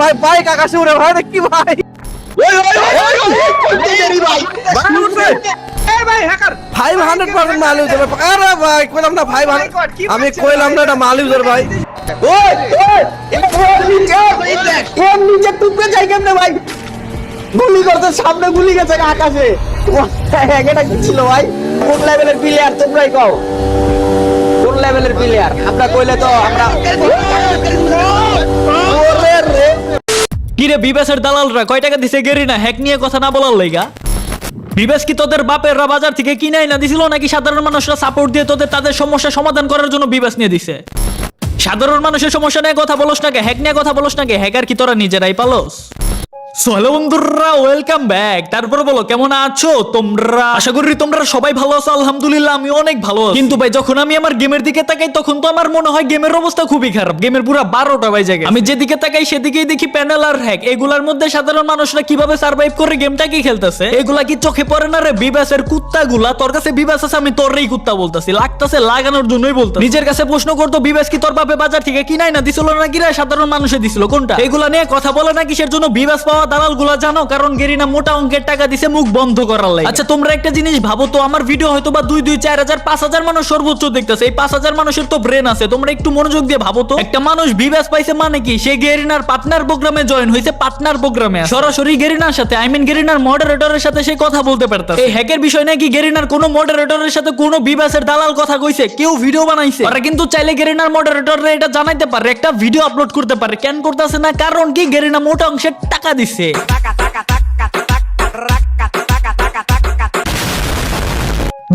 ভাই বাইক আকাশে উড়ে ভাই কি ভাই ফাইভ হান্ড্রেড পার্সেন্ট মাল ইউজার আরে ভাই কইলাম না ফাইভ হান্ড্রেড আমি কইলাম না এটা মাল ইউজার ভাই ওই এর নিচে টুপকে যাই কেমনে ভাই গুলি করতে সামনে গুলি গেছে আকাশে এটা কি ছিল ভাই কোন লেভেলের প্লেয়ার তোমরাই কও কোন লেভেলের প্লেয়ার আমরা কইলে তো আমরা কিরে বিবেশের দালালরা, কয় টাকা দিছে গেরি না হ্যাক নিয়ে কথা না বলার লাইগা বিবেশ কি তোদের বাপেররা বাজার থেকে কিনাই না দিছিল নাকি সাধারণ মানুষরা সাপোর্ট দিয়ে তোদের তাদের সমস্যা সমাধান করার জন্য বিবেশ নিয়ে দিছে? সাধারণ মানুষের সমস্যা নিয়ে কথা বলস নাকি হ্যাক নিয়ে কথা বলস নাকি হ্যাকার কি তোরা নিজেরাই পালস? Hello বন্ধুরা ওয়েলকাম ব্যাক তারপর বলো, কেমন আছো তোমরা? আশা করি তোমরা সবাই ভালো আছো, আলহামদুলিল্লাহ আমি অনেক ভালো আছি। কিন্তু ভাই, যখন আমি আমার গেমের দিকে তাকাই, তখন তো আমার মনে হয় গেমের অবস্থা খুবই খারাপ। গেমের পুরো বারোটা আমি যেদিকে তাকাই, সেদিকেই দেখি প্যানেল আর হ্যাক এগুলার মধ্যে সাধারণ মানুষরা কীভাবে সার্ভাইভ করে গেমটা কি খেলতেছে? এগুলা কি চোখে পড়ে না রে? বিবাসের কুত্তা গুলা তোর কাছে বিবাস আছে, আমি তোরই কুত্তা বলতাছি। লাগতাছে, লাগানোর জন্যই বলতাম নিজের কাছে প্রশ্ন করতো বিবাস কি তোর বাপে বাজার থেকে কিনাই না দিছিল নাকি রে? সাধারণ মানুষে দিছিল। কোনটা? এগুলা নিয়ে কথা বলে না কিসের জন্য? বিবাস পাওয়া দালালগুলা জানো? কারণ গেরিনা মোটা অঙ্কের টাকা দিছে মুখ বন্ধ করার লাগে আচ্ছা তোমরা একটা জিনিস ভাবো তো আমার ভিডিও হয়তো বা দুই দুই চার হাজার পাঁচ হাজার মানুষ সর্বোচ্চ দেখতেছে। এই পাঁচ হাজার মানুষের তো ব্রেন আছে তোমরা একটু মনোযোগ দিয়ে ভাবো তো। একটা মানুষ বিবাস পাইছে মানে কি? সে গেরিনার পার্টনার প্রোগ্রামে জয়েন হয়েছে পার্টনার প্রোগ্রামে সরাসরি গেরিনার সাথে আই মিন গেরিনার মডারেটরের সাথে সে কথা বলতে পারতাছে। এই হ্যাকের বিষয় নাকি গেরিনার কোনো মডারেটরের সাথে কোনো বিবাসের দালাল কথা কইছে কেউ ভিডিও বানাইছে? ওরা কিন্তু চাইলে গেরিনার মডারেটররা এটা জানাইতে পারে একটা ভিডিও আপলোড করতে পারে। কেন করতেছে না? কারণ কি গেরিনা মোটা অংশের টাকা dice.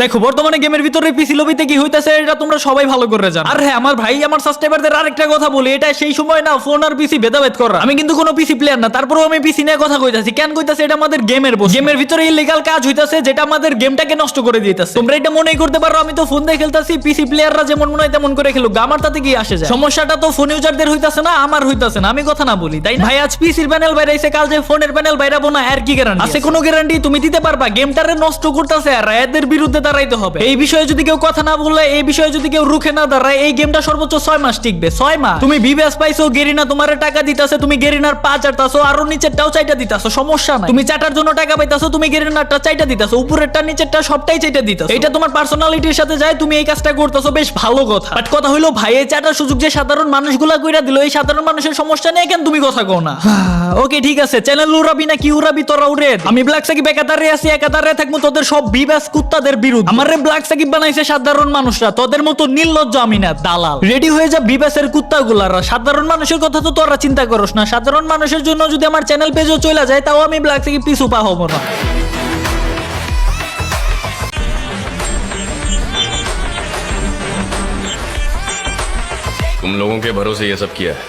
দেখো বর্তমানে গেমের ভিতরে পিসি লবিতে কি হইতাছে এটা তোমরা সবাই ভালো করে জানো। আর হ্যাঁ আমার ভাই আমার সাবস্ক্রাইবারদের আরেকটা কথা বলি এটা সেই সময় না ফোন আর পিসি ভেদাভেদ করা। আমি কিন্তু কোনো পিসি প্লেয়ার না তারপরেও আমি পিসি নিয়ে কথা কইতাছি। কেন কইতাছি এটা আমাদের গেমের বস গেমের ভিতরে ইলিগাল কাজ হইতাছে যেটা আমাদের গেমটাকে নষ্ট করে দিতেছে। তোমরা এটা মনেই করতে পারো আমি তো ফোন দিয়ে খেলতাছি পিসি প্লেয়াররা যেমন মনে হয় তেমন করে খেলুক আমার তাতে কি আসে যায়? সমস্যাটা তো ফোন ইউজারদের হইতাছে না আমার হইতাছে না আমি কথা না বলি তাই না? ভাই আজ পিসির প্যানেল বাইরাইছে কাল যে ফোনের প্যানেল বাইরাবো না আর কি গ্যারান্টি আছে? কোনো গ্যারান্টি তুমি দিতে পারবা গেমটারে নষ্ট করতেছে আর এদের বিরুদ্ধে দাঁড়াইতে হবে। এই বিষয়ে যদি কেউ কথা না বললে, এই বিষয়ে যদি কেউ রুখে না দাঁড়ায়, এই গেমটা সর্বোচ্চ ছয় মাস টিকবে। ছয় মাস। তুমি বিবেস পাইছো, গেরিনা তোমার টাকা দিতাছে, তুমি গেরিনার পা চারতাছো আরও নিচেরটাও চাইটা দিতাছো, সমস্যা নাই। তুমি চাটার জন্য টাকা পাইতাছো, তুমি গেরিনারটা চাইটা দিতাছো, উপরেরটা নিচেরটা সবটাই চাইটা দিতাছো। এটা তোমার পার্সোনালিটির সাথে যায়, তুমি এই কাজটা করতেছো, বেশ ভালো কথা। বাট কথা হইল, ভাই, এই চাটার সুযোগ যে সাধারণ মানুষগুলা কইরা দিল, এই সাধারণ মানুষের সমস্যা নেই কেন তুমি কথা কও না? ওকে ঠিক আছে। চ্যানেল উড়াবি না, কি উড়াবি, তোরা উড়ে আমি ব্ল্যাক সাকিব একাধারে আছি একাধারে থাকব, তোদের সব বিবাস কুত্তাদের বিরুদ্ধে। আমার ব্ল্যাক সাকিব বানাইছে সাধারণ মানুষরা তোদের মতো নির্লজ্জ আমি না দালাল রেডি হয়ে যা বিবাসের কুত্তাগুলারা সাধারণ মানুষের কথা তো তোরা চিন্তা করস না সাধারণ মানুষের জন্য যদি আমার চ্যানেল পেজও চলে যায় তাও আমি ব্ল্যাক সাকিব পিছু পা হবো না तुम लोगों के भरोसे ये सब किया है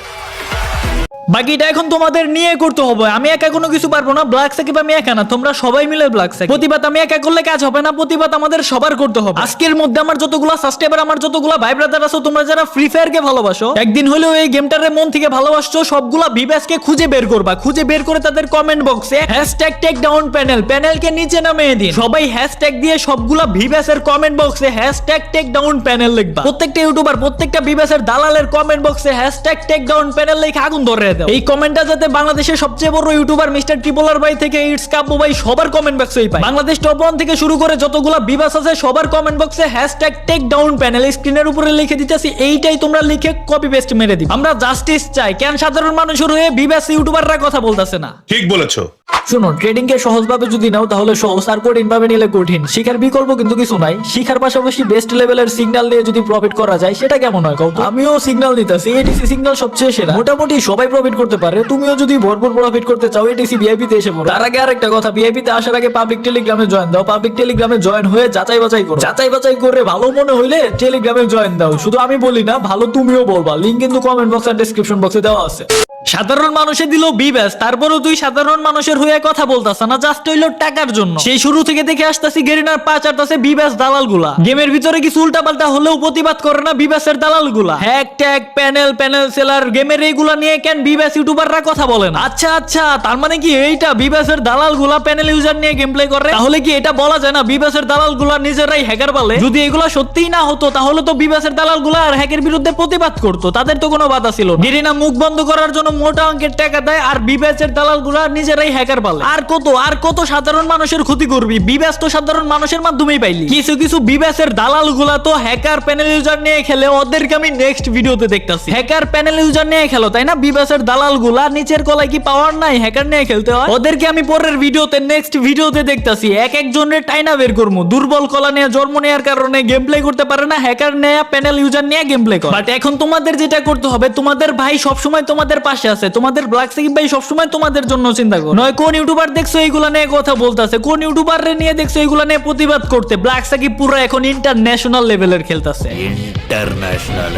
বাকিটা এখন তোমাদের নিয়ে করতে হবে। আমি একা কোনো কিছু পারব না ব্ল্যাক সাকিব আমি একা না, তোমরা সবাই মিলে ব্ল্যাক সাকিব প্রতিবাদ আমি একা করলে কাজ হবে না, প্রতিবাদ আমাদের সবার করতে হবে। আজকের মধ্যে আমার যতগুলো সাবস্ক্রাইবার আমার যতগুলো ভাই ব্রাদার আছো, তোমরা যারা ফ্রি ফায়ার কে ভালোবাসো, একদিন হলেও এই গেমটারে মন থেকে ভালোবাসছো, সবগুলা বিবেসকে খুঁজে বের করবা। খুঁজে বের করে তাদের কমেন্ট বক্সে হ্যাশট্যাগ টেক ডাউন প্যানেল প্যানেলকে নিচে নামিয়ে দিন। সবাই হ্যাশট্যাগ দিয়ে সবগুলা বিবেসের কমেন্ট বক্সে হ্যাশট্যাগ টেক ডাউন প্যানেল লিখবা। প্রত্যেকটা ইউটিউবার প্রত্যেকটা বিবেসের দালালের কমেন্ট বক্সে হ্যাশট্যাগ টেক ডাউন প্যানেল লিখে আগুন ধরে দাও। এই কমেন্টটা যাতে বাংলাদেশের সবচেয়ে বড় ইউটিউবার মিস্টার ট্রিপলার ভাই থেকে ইটস কাব্য ভাই সবার কমেন্ট বক্সেই পায়। বাংলাদেশ টপ ওয়ান থেকে শুরু করে যতগুলা বিবাস আছে সবার কমেন্ট বক্সে হ্যাশট্যাগ টেক ডাউন প্যানেল স্ক্রিনের উপরে লিখে দিতেছি এইটাই তোমরা লিখে কপি পেস্ট মেরে দিই আমরা জাস্টিস চাই। কেন সাধারণ মানুষের হয়ে বিবাস ইউটিউবাররা কথা বলতেছে না? ঠিক বলেছ। শোনো ট্রেডিং কে সহজভাবে যদি নাও তাহলে সহজ আর কঠিন ভাবে নিলে কঠিন। শিখার বিকল্প কিন্তু কিছু নাই। শিখার পাশাপাশি বেস্ট লেভেলের সিগন্যাল নিয়ে যদি প্রফিট করা যায় সেটা কেমন হয় কও তো? আমিও সিগন্যাল নিতেছি এটিসি সিগন্যাল সবচেয়ে সেরা। মোটামুটি সবাই প্রফিট করতে পারে তুমিও যদি ভরপুর প্রফিট করতে চাও এটিসি ভিআইপি তে এসে পড়ো। তার আগে আরেকটা কথা ভিআইপি তে আসার আগে পাবলিক টেলিগ্রামে জয়েন দাও। পাবলিক টেলিগ্রামে জয়েন হয়ে যাচাই বাছাই করো। যাচাই বাছাই করে ভালো মনে হইলে টেলিগ্রামে জয়েন দাও। শুধু আমি বলি না ভালো তুমিও বলবা। লিংক কিন্তু কমেন্ট বক্স আর ডেসক্রিপশন বক্সে দেওয়া আছে। সাধারণ মানুষে দিল বিবেস তারপরও তুই সাধারণ মানুষের হয়ে কথা বলতাস না জাস্ট হইল টাকার জন্য। সেই শুরু থেকে দেখে আসতাছি গেরিনার পা চারতাছে বিবেস দালালগুলা গেমের ভিতরে কিছু উল্টা পাল্টা হলেও প্রতিবাদ করে না বিবেসের দালালগুলা hashtag panel panel seller, গেমের এইগুলা নিয়ে কেন বিবেস ইউটিউবাররা কথা বলেন আচ্ছা আচ্ছা তার মানে কি এইটা বিবেসের দালালগুলা প্যানেল ইউজার নিয়ে গেম প্লে করে? তাহলে কি এটা বলা যায় না বিবেসের দালালগুলা নিজেরাই হ্যাকার বলে? যদি এগুলা সত্যিই না হতো, তাহলে তো বিবেসের দালালগুলা আর হ্যাকের বিরুদ্ধে প্রতিবাদ করতো। তাদের তো কোনো বাধা ছিল না। গেরিনা মুখ বন্ধ করার জন্য মোটা অঙ্কের টাকা দেয় আর বিবেচের দালালগুলা নিজেরাই হ্যাকার পালে আর কত আর কত সাধারণ মানুষের ক্ষতি করবি? বিবেচ তো সাধারণ মানুষের মাধ্যমেই পাইলি। কিছু কিছু বিবেচের দালালগুলা তো হ্যাকার প্যানেল ইউজার নিয়ে খেলে, ওদেরকে আমি নেক্সট ভিডিওতে দেখতাছি। হ্যাকার প্যানেল ইউজার নিয়ে খেলো, তাই না? বিবেচের দালালগুলা নিচের গলায় কি পাওয়ার নাই? হ্যাকার নিয়ে খেলতে হয়। ওদেরকে আমি পরের ভিডিওতে নেক্সট ভিডিওতে দেখতাছি। এক একজনের টাইনা বের করব। দুর্বল কলা নিয়ে জন্ম নেওয়ার কারণে গেম প্লে করতে পারে না হ্যাকার নেয়া প্যানেল ইউজার নিয়ে গেম প্লে করে। বাট এখন তোমাদের যেটা করতে হবে, তোমাদের ভাই সবসময় তোমাদের পাশে পাশে আছে। তোমাদের ব্ল্যাক সাকিব ভাই সবসময় তোমাদের জন্য চিন্তা করো। নয়, কোন ইউটিউবার দেখছ এইগুলা নিয়ে কথা বলতেছে? কোন ইউটিউবার নিয়ে দেখছ এইগুলা নিয়ে প্রতিবাদ করতে? ব্ল্যাক সাকিব পুরো এখন ইন্টারন্যাশনাল লেভেলের খেলতেছে। ইন্টারন্যাশনাল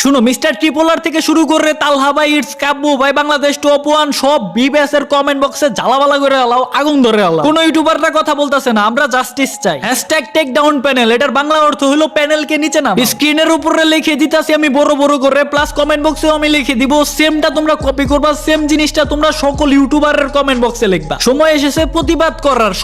শুনো, মিস্টার ট্রিপোলার থেকে শুরু করে তালহা ভাই, ইটস কাব্য ভাই, বাংলাদেশ টপ ওয়ান সব বিবেস এর কমেন্ট বক্সে জ্বালাবালা করে আলাও, আগুন ধরে আলাও। কোন ইউটিউবাররা কথা বলতেছে না, আমরা জাস্টিস চাই। হ্যাশট্যাগ টেক ডাউন প্যানেল এটার বাংলা অর্থ হলো প্যানেলকে নিচে নাম স্ক্রিনের উপরে লিখে দিতাছি আমি বড় বড় করে প্লাস কমেন্ট বক্সেও আমি লিখে দিব সেমটা তোমরা কপি করবা সেম জিনিসটা তোমরা সকল ইউটিউবারের কমেন্ট বক্সে লিখবা। সময় এসেছে প্রতিবাদ করার